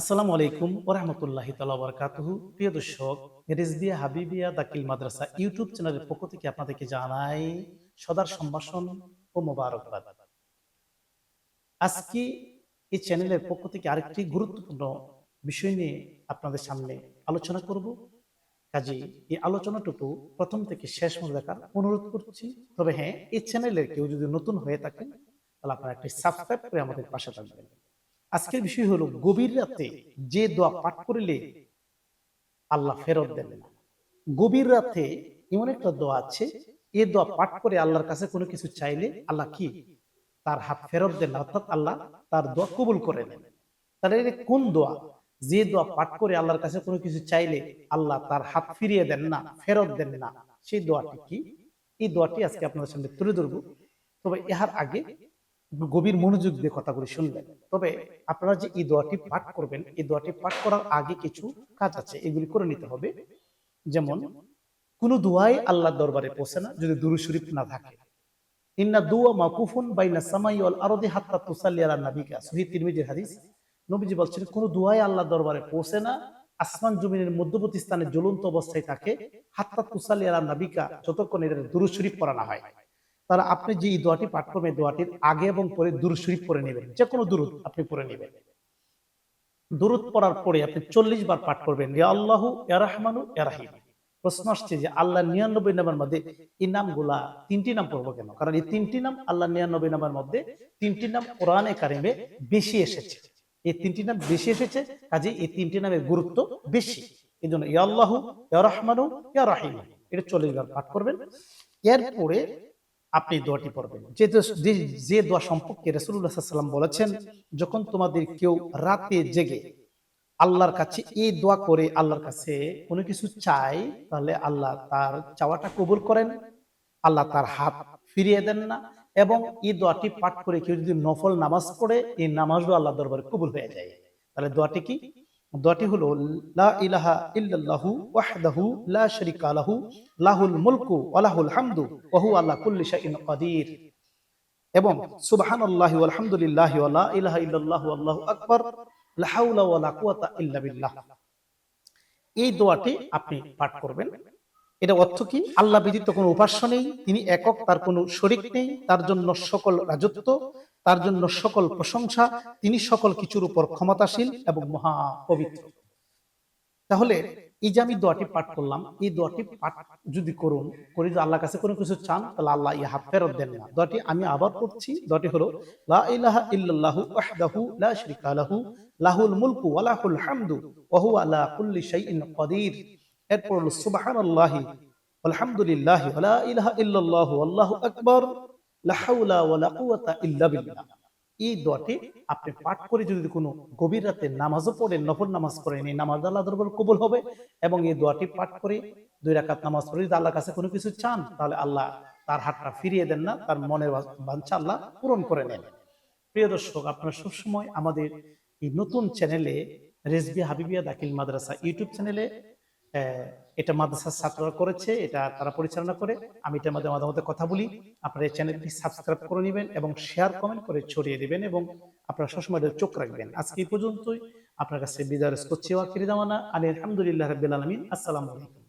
আসসালামু আলাইকুম ওরহামতুল্লাহি তালা বরকাতুহু। প্রিয় দর্শক রেজবিয়া হাবিবিয়া দাকিল মাদ্রাসা ইউটিউব চ্যানেলের পক্ষ থেকে আপনাদেরকে জানাই সদার সম্ভাষণ ও মোবারকবাদ। আজকে এই চ্যানেলের পক্ষ থেকে আরেকটি গুরুত্বপূর্ণ বিষয় নিয়ে আপনাদের সামনে আলোচনা করব। কাজে এই আলোচনাটুকু প্রথম থেকে শেষ মতো দেখার অনুরোধ করছি। তবে হ্যাঁ এই চ্যানেলের কেউ যদি নতুন হয়ে থাকেন, তাহলে আপনারা একটি সাবস্ক্রাইব করে আমাদের পাশে থাকবেন। আজকের বিষয় হলো গভীর রাতে যে দোয়া পাঠ করিলে আল্লাহ ফেরত দেন না। গভীর রাতে এমন একটা দোয়া আছে এ দোয়া পাঠ করে আল্লাহর কাছে কোনো কিছু চাইলে আল্লাহ কি তার হাত ফেরত দেন না অর্থাৎ আল্লাহ তার দোয়া কবুল করে নেন। তাহলে কোন দোয়া? যে দোয়া পাঠ করে আল্লাহর কাছে কোনো কিছু চাইলে আল্লাহ তার হাত ফিরিয়ে দেন না ফেরত দেন না। সেই দোয়াটি কি? এই দোয়াটি আজকে আপনাদের সামনে তুলে ধরবো। তবে ইহার আগে গভীর মনোযোগ দিয়ে কথাগুলি শুনবেন। তবে আপনারা যে এই দোয়াটি পাঠ করবেন, এই দোয়াটি পাঠ করার আগে কিছু কাজ আছে, এগুলি করে নিতে হবে। যেমন, কোন দোয়াই আল্লাহ দরবারে পৌঁছে না যদি দুরু শরীফ না থাকে। আসমান মধ্যবর্তী স্থানে জ্বলন্ত অবস্থায় থাকে, হাত্তা নাবিকা, যতক্ষণ এর দুরু শরীফ পড়া হয়। তাহলে আপনি যে এই দোয়াটি পাঠ করবেন দোয়াটির আগে এবং পরে দুরুদ শরীফ পড়ে নেবেন। যে কোনো দুরুদ আপনি পড়ে নেবেন। দুরুদ পড়ার পরে আপনি চল্লিশ বার পাঠ করবেন, ইয়া আল্লাহু, ইয়া রাহমানু রাহিম। প্রশ্ন আসছে যে, আল্লাহ নিরানব্বই নামের মধ্যে এই নামগুলা তিনটি নাম পড়ব কেন? কারণ এই তিনটি নাম আল্লাহ নিরানব্বই নামের মধ্যে তিনটি নাম কোরআনে কারিমে বেশি এসেছে। এই তিনটি নাম বেশি এসেছে কাজে এই তিনটি নামের গুরুত্ব বেশি। এই জন্য ইয়া আল্লাহু, ইয়া রাহমানু, ইয়া রাহিম। এটা চল্লিশ বার পাঠ করবেন। এরপরে আপনি দোয়াটি পড়বেন। যে যে- দোয়া সম্পর্কে রসুল্লাহাম বলেছেন, যখন তোমাদের কেউ রাতে জেগে আল্লাহর কাছে এই দোয়া করে আল্লাহর কাছে কোনো কিছু চাই তাহলে আল্লাহ তার চাওয়াটা কবুল করেন, আল্লাহ তার হাত ফিরিয়ে দেন না এবং এই দোয়াটি পাঠ করে কেউ যদি নফল নামাজ পড়ে, এই নামাজও আল্লাহ দরবারে কবুল হয়ে যায়। তাহলে দোয়াটি কি? দোয়াটি হলো, লা ইলাহা ইল্লাল্লাহু ওয়াহদাহু লা শারিকা লাহু, লাহুল মুলকু ওয়া লাহুল হামদু ওয়া হুয়া আলা কুল্লি শাইইন কাদির। এবং, সুবহানাল্লাহি ওয়াল হামদুলিল্লাহি ওয়া লা ইলাহা ইল্লাল্লাহু আল্লাহু আকবার, লা হাওলা ওয়া লা কুওয়াতা ইল্লা বিল্লাহ। এই দোয়াটি আপনি পাঠ করবেন। এটা অর্থ কি? আল্লাহ ব্যতীত কোনো উপাস্য নেই, তিনি একক, তার কোনো শরিক নেই, তার জন্য সকল রাজত্ব তার জন্য সকল প্রশংসা, তিনি সকল কিছুর উপর ক্ষমতাশীল এবং মহা পবিত্র। তাহলে এই যে আমি দোয়াটি পাঠ করলাম, এই দোয়াটি পাঠ যদি করুন, করে যদি আল্লাহর কাছে কোনো কিছু চান, তাহলে আল্লাহ ইয়া হাত ফেরত দেন না। দোয়াটি আমি আবার করছি দোয়াটি হলো, লা ইলাহা ইল্লাল্লাহু ওয়াহদাহু লা শারিকা লাহু, লাহুল মুলকু ওয়া লাহুল হামদু, ওয়া হুয়া আলা কুল্লি শাইইন কাদির। এরপর হলো, সুবহানাল্লাহি আলহামদুলিল্লাহি ওয়া লা ইলাহা ইল্লাল্লাহু আল্লাহু আকবার। এই দোয়াটি আপনি পাঠ করে যদি কোনো গভীর রাতে নামাজও পড়েন, নফল নামাজ পড়েন, এই নামাজ আল্লাহ দরবার কবুল হবে এবং এই দোয়াটি পাঠ করে দুই রাকাত নামাজ পড়ে যদি আল্লাহর কাছে কোনো কিছু চান, তাহলে আল্লাহ তার হাতটা ফিরিয়ে দেন না, তার মনের বাঞ্ছা আল্লাহ পূরণ করে নেন। প্রিয় দর্শক, আপনারা সবসময় আমাদের এই নতুন চ্যানেলে রেজবি হাবিবিয়া দাখিল মাদ্রাসা ইউটিউব চ্যানেলে এটা মাদ্রাসার ছাত্ররা করেছে, এটা তারা পরিচালনা করে। আমি এটার মাঝে মধ্যে কথা বলি। আপনারা এই চ্যানেলটি সাবস্ক্রাইব করে নেবেন এবং শেয়ার, কমেন্ট করে ছড়িয়ে দিবেন এবং আপনারা সবসময় চোখ রাখবেন। আজকে এই পর্যন্তই। আপনার কাছে বিদায় করছি, ওয়াকির জামানা আলী আলহামদুলিল্লাহ রবিল আলমিন। আসসালামু আলাইকুম।